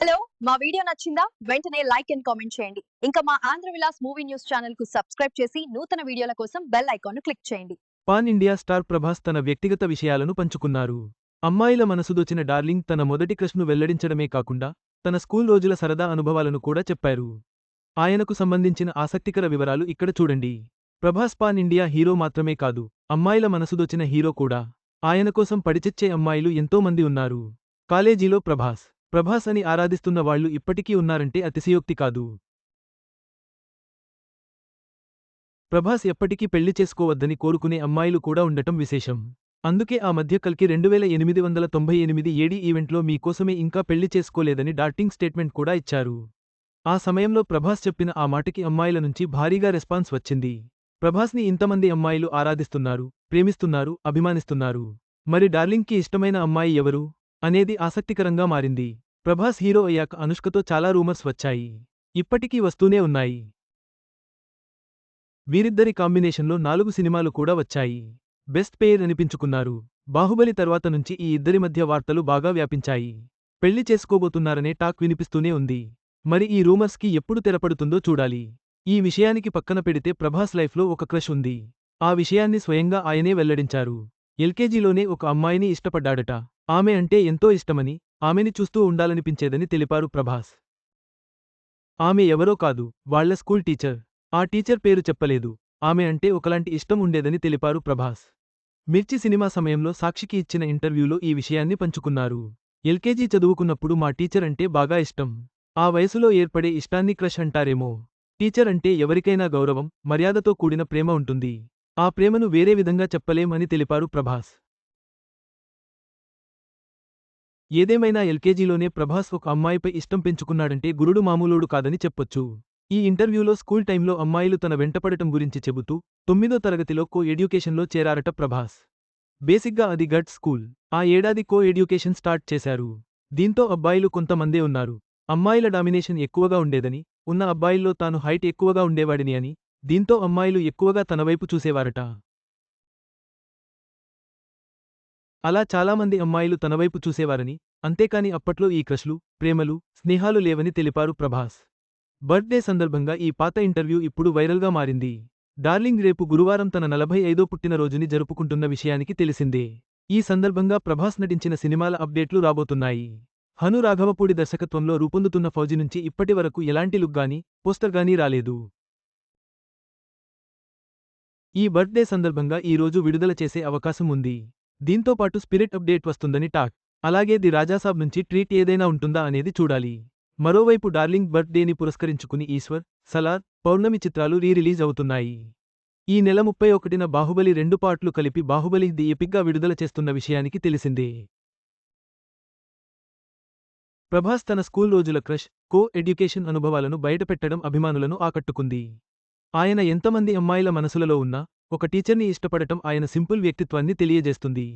Hello మా video నచ్చిందా? వెంటనే లైక్ అండ్ కామెంట్ చేయండి. ఇంకా మా ఆంధ్ర విలాస్ మూవీ న్యూస్ ఛానల్కు సబ్స్క్రైబ్ చేసి నూతన వీడియోల కోసం బెల్ ఐకాన్ క్లిక్ చేయండి. పాన్ ఇండియా స్టార్ ప్రభాస్ తన వ్యక్తిగత విషయాలను పంచుకున్నారు. అమ్మాయిల మనసుదొచ్చిన డార్లింగ్ తన మొదటి క్రష్ను వెల్లడించడమే కాకుండా తన స్కూల్ రోజుల సరదా అనుభవాలను కూడా చెప్పారు. ఆయనకు సంబంధించిన ఆసక్తికర వివరాలు ఇక్కడ చూడండి. ప్రభాస్ పాన్ ఇండియా హీరో మాత్రమే కాదు అమ్మాయిల మనసుదొచ్చిన హీరో కూడా. ఆయన కోసం పడిచెచ్చే అమ్మాయిలు ఎంతో మంది ఉన్నారు. కాలేజీలో ప్రభాస్ ప్రభాస్ అని ఆరాధిస్తున్న వాళ్ళు ఇప్పటికీ ఉన్నారంటే అతిశయోక్తి కాదు. ప్రభాస్ ఎప్పటికీ పెళ్ళి చేసుకోవద్దని కోరుకునే అమ్మాయిలు కూడా ఉండటం విశేషం. అందుకే ఆ మధ్య కల్కి రెండువేల ఎనిమిది వందల తొంభై ఎనిమిది ఏడీ ఈవెంట్లో మీకోసమే ఇంకా పెళ్ళి చేసుకోలేదని డార్టింగ్ స్టేట్మెంట్ కూడా ఇచ్చారు. ఆ సమయంలో ప్రభాస్ చెప్పిన ఆ మాటకి అమ్మాయిల నుంచి భారీగా రెస్పాన్స్ వచ్చింది. ప్రభాస్ని ఇంతమంది అమ్మాయిలు ఆరాధిస్తున్నారు ప్రేమిస్తున్నారు అభిమానిస్తున్నారు. మరి డార్లింగ్కి ఇష్టమైన అమ్మాయి ఎవరు? అనేది ఆసక్తికరంగా మారింది. ప్రభాస్ హీరో అయ్యాక అనుష్కతో చాలా రూమర్స్ వచ్చాయి. ఇప్పటికీ వస్తూనే ఉన్నాయి. వీరిద్దరి కాంబినేషన్లో నాలుగు సినిమాలు కూడా వచ్చాయి. బెస్ట్ పేర్ అనిపించుకున్నారు. బాహుబలి తర్వాత నుంచి ఈ ఇద్దరి మధ్య వార్తలు బాగా వ్యాపించాయి. పెళ్ళి చేసుకోబోతున్నారనే టాక్ వినిపిస్తూనే ఉంది. మరి ఈ రూమర్స్కి ఎప్పుడు తెరపడుతుందో చూడాలి. ఈ విషయానికి పక్కన పెడితే ప్రభాస్ లైఫ్లో ఒక క్రష్ ఉంది. ఆ విషయాన్ని స్వయంగా ఆయనే వెల్లడించారు. ఎల్కేజీలోనే ఒక అమ్మాయిని ఇష్టపడ్డాడట. ఆమె అంటే ఎంతో ఇష్టమని ఆమెని చూస్తూ ఉండాలనిపించేదని తెలిపారు ప్రభాస్. ఆమె ఎవరో కాదు వాళ్ళ స్కూల్ టీచర్. ఆ టీచర్ పేరు చెప్పలేదు ఆమె అంటే ఒకలాంటి ఇష్టం ఉండేదని తెలిపారు ప్రభాస్. మిర్చి సినిమా సమయంలో సాక్షికి ఇచ్చిన ఇంటర్వ్యూలో ఈ విషయాన్ని పంచుకున్నారు. ఎల్కేజీ చదువుకున్నప్పుడు మా టీచర్ అంటే బాగా ఇష్టం. ఆ వయసులో ఏర్పడే ఇష్టాన్ని క్రష్ అంటారేమో. టీచర్ అంటే ఎవరికైనా గౌరవం మర్యాదతో కూడిన ప్రేమ ఉంటుంది. ఆ ప్రేమను వేరే విధంగా చెప్పలేమని తెలిపారు ప్రభాస్. ఏదేమైనా ఎల్కేజీలోనే ప్రభాస్ ఒక అమ్మాయిపై ఇష్టం పెంచుకున్నాడంటే గురుడు మామూలుడు కాదని చెప్పొచ్చు. ఈ ఇంటర్వ్యూలో స్కూల్ టైంలో అమ్మాయిలు తన వెంటపడటం గురించి చెబుతూ తొమ్మిదో తరగతిలో కో ఎడ్యుకేషన్లో చేరారట ప్రభాస్. బేసిక్గా అది గట్ స్కూల్. ఆ ఏడాది కో ఎడ్యుకేషన్ స్టార్ట్ చేశారు. దీంతో అబ్బాయిలు కొంతమందే ఉన్నారు. అమ్మాయిల డామినేషన్ ఎక్కువగా ఉండేదని ఉన్న అబ్బాయిల్లో తాను హైట్ ఎక్కువగా ఉండేవాడిని అని దీంతో అమ్మాయిలు ఎక్కువగా తనవైపు చూసేవారట. అలా చాలామంది అమ్మాయిలు తనవైపు చూసేవారని అంతేకాని అప్పట్లో ఈ క్రష్లు ప్రేమలు స్నేహాలు లేవని తెలిపారు ప్రభాస్. బర్త్డే సందర్భంగా ఈ పాత ఇంటర్వ్యూ ఇప్పుడు వైరల్గా మారింది. డార్లింగ్ రేపు గురువారం తన నలభై ఐదో పుట్టినరోజుని జరుపుకుంటున్న విషయానికి తెలిసిందే. ఈ సందర్భంగా ప్రభాస్ నటించిన సినిమాల అప్డేట్లు రాబోతున్నాయి. హను రాఘవపూడి దర్శకత్వంలో రూపొందుతున్న ఫౌజీ నుంచి ఇప్పటి వరకు ఎలాంటి లుక్ పోస్టర్గానీ పోస్టర్ రాలేదు. ఈ బర్త్డే సందర్భంగా ఈ రోజు విడుదల చేసే అవకాశం ఉంది. దీంతో పాటు స్పిరిట్ అప్డేట్ వస్తుందని టాక్. అలాగే ది రాజాసాబ్ నుంచి ట్రీట్ ఏదైనా ఉంటుందా అనేది చూడాలి. మరోవైపు డార్లింగ్ బర్త్డేని పురస్కరించుకుని ఈశ్వర్ సలార్ పౌర్ణమి చిత్రాలు రీ రిలీజ్ అవుతున్నాయి. ఈ నెల ముప్పై ఒకటిన బాహుబలి రెండు పార్ట్లు కలిపి బాహుబలి ది ఎపిక్గా విడుదల చేస్తున్న విషయానికి తెలిసిందే. ప్రభాస్ తన స్కూల్ రోజుల క్రష్ కో ఎడ్యుకేషన్ అనుభవాలను బయటపెట్టడం అభిమానులను ఆకట్టుకుంది. ఆయన ఎంతమంది అమ్మాయిల మనసులలో ఉన్నా ఒక టీచర్ని ఇష్టపడటం ఆయన సింపుల్ వ్యక్తిత్వాన్ని తెలియజేస్తుంది.